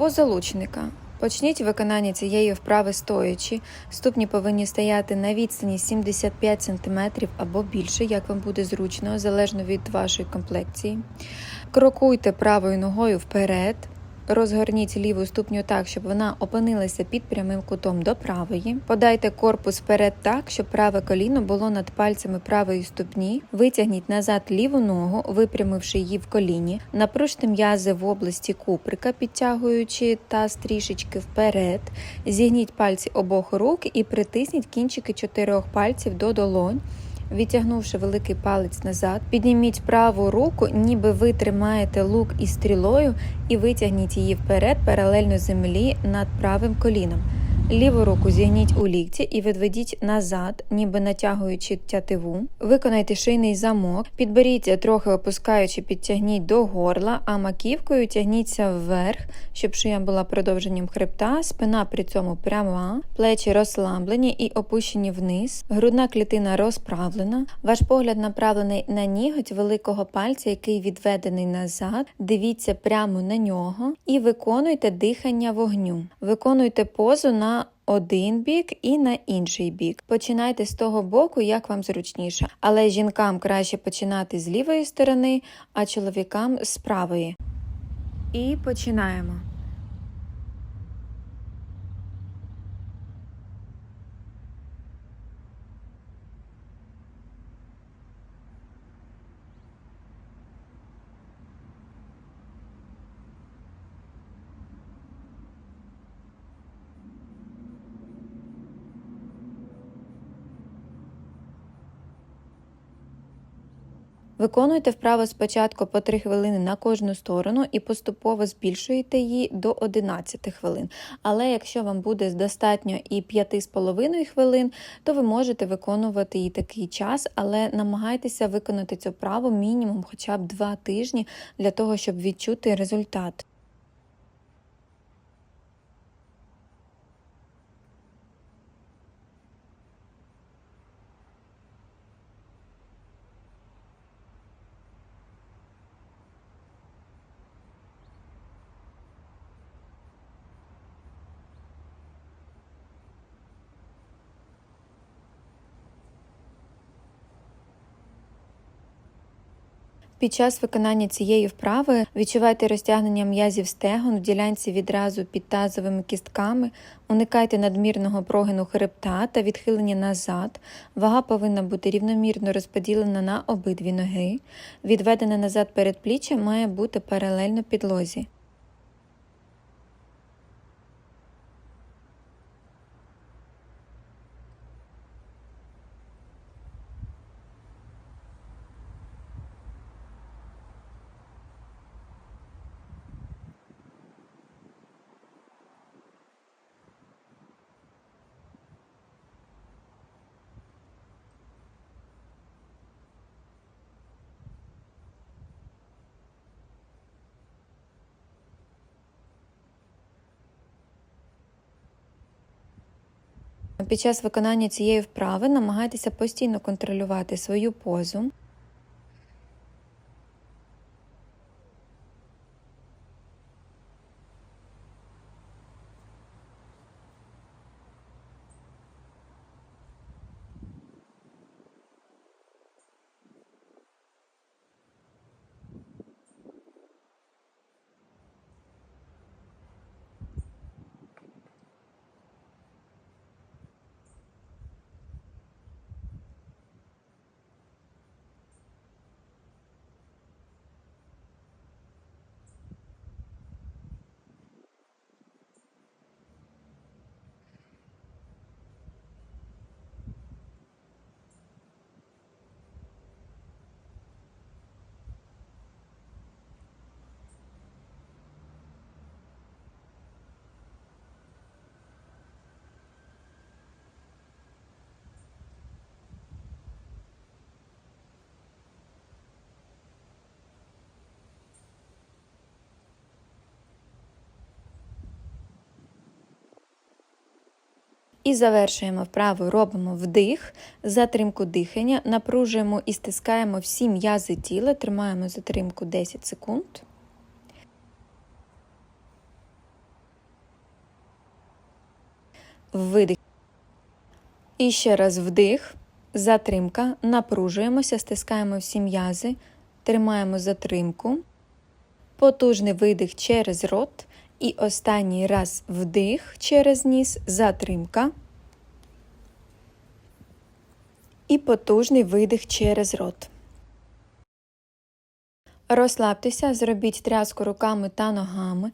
Поза лучника. Почніть виконання цієї вправи стоячи. Ступні повинні стояти на відстані 75 см або більше, як вам буде зручно, залежно від вашої комплекції. Крокуйте правою ногою вперед. Розгорніть ліву ступню так, щоб вона опинилася під прямим кутом до правої. Подайте корпус вперед так, щоб праве коліно було над пальцями правої ступні. Витягніть назад ліву ногу, випрямивши її в коліні. Напружте м'язи в області куприка, підтягуючи таз трішечки вперед. Зігніть пальці обох рук і притисніть кінчики чотирьох пальців до долонь. Відтягнувши великий палець назад, підніміть праву руку, ніби ви тримаєте лук із стрілою, і витягніть її вперед паралельно землі над правим коліном. Ліву руку зігніть у лікті і відведіть назад, ніби натягуючи тятиву. Виконайте шийний замок, підберіться трохи опускаючи, підтягніть до горла, а маківкою тягніться вверх, щоб шия була продовженням хребта, спина при цьому пряма, плечі розслаблені і опущені вниз, грудна клітина розправлена. Ваш погляд направлений на ніготь великого пальця, який відведений назад. Дивіться прямо на нього і виконуйте дихання вогню. Виконуйте позу на один бік і на інший бік. Починайте з того боку, як вам зручніше. Але жінкам краще починати з лівої сторони, а чоловікам з правої. І починаємо. Виконуйте вправо спочатку по 3 хвилини на кожну сторону і поступово збільшуєте її до 11 хвилин. Але якщо вам буде достатньо і 5,5 хвилин, то ви можете виконувати і такий час, але намагайтеся виконати цю вправу мінімум хоча б 2 тижні для того, щоб відчути результат. Під час виконання цієї вправи відчувайте розтягнення м'язів стегон в ділянці відразу під тазовими кістками, уникайте надмірного прогину хребта та відхилення назад. Вага повинна бути рівномірно розподілена на обидві ноги. Відведене назад передпліччя має бути паралельно підлозі. Під час виконання цієї вправи намагайтеся постійно контролювати свою позу. І завершуємо вправу, робимо вдих, затримку дихання, напружуємо і стискаємо всі м'язи тіла, тримаємо затримку 10 секунд. Видих. І ще раз вдих, затримка, напружуємося, стискаємо всі м'язи, тримаємо затримку, потужний видих через рот. І останній раз вдих через ніс, затримка. І потужний видих через рот. Розслабтеся, зробіть тряску руками та ногами.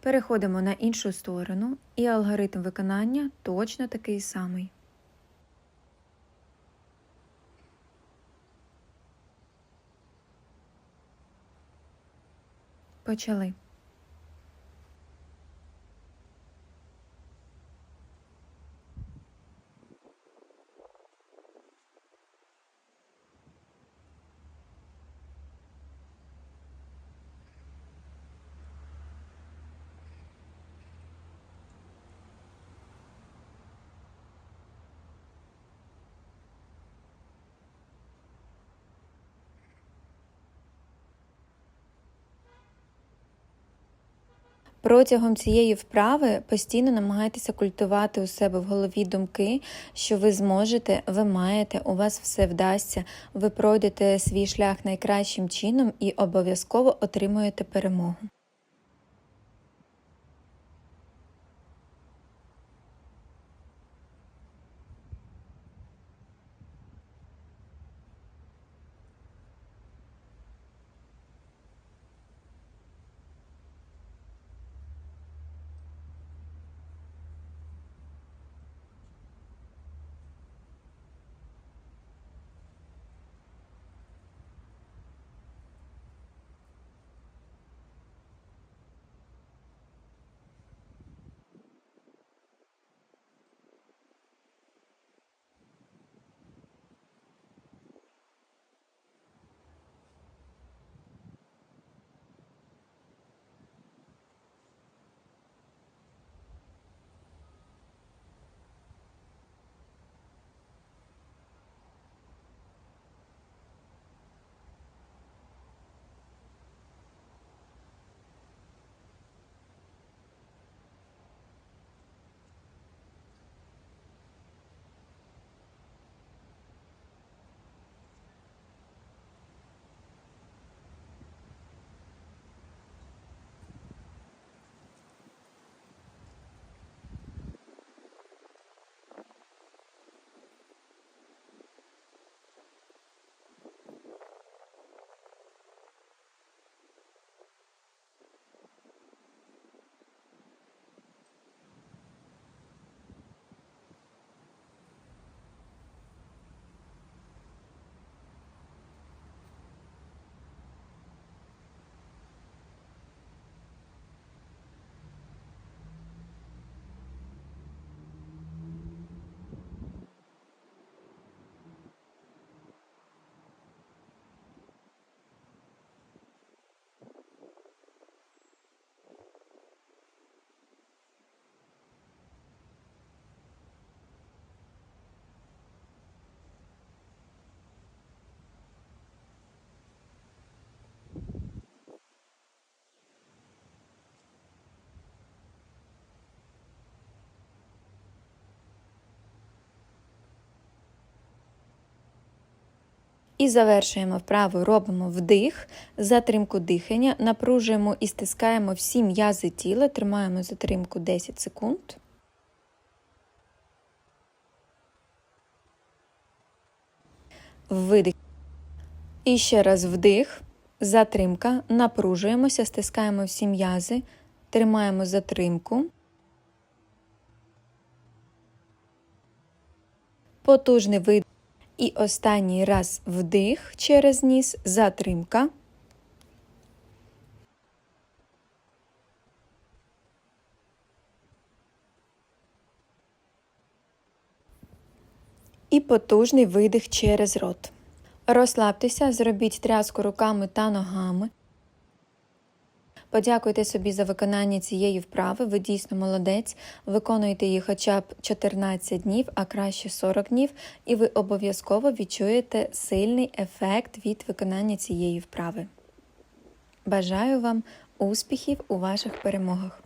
Переходимо на іншу сторону, і алгоритм виконання точно такий самий. Почали. Протягом цієї вправи постійно намагайтеся культувати у себе в голові думки, що ви зможете, ви маєте, у вас все вдасться, ви пройдете свій шлях найкращим чином і обов'язково отримуєте перемогу. І завершуємо вправу, робимо вдих, затримку дихання, напружуємо і стискаємо всі м'язи тіла, тримаємо затримку 10 секунд. Видих. І ще раз вдих, затримка, напружуємося, стискаємо всі м'язи, тримаємо затримку. Потужний видих. І останній раз вдих через ніс, затримка. І потужний видих через рот. Розслабтеся, зробіть тряску руками та ногами. Подякуйте собі за виконання цієї вправи. Ви дійсно молодець. Виконуйте її хоча б 14 днів, а краще 40 днів, і ви обов'язково відчуєте сильний ефект від виконання цієї вправи. Бажаю вам успіхів у ваших перемогах!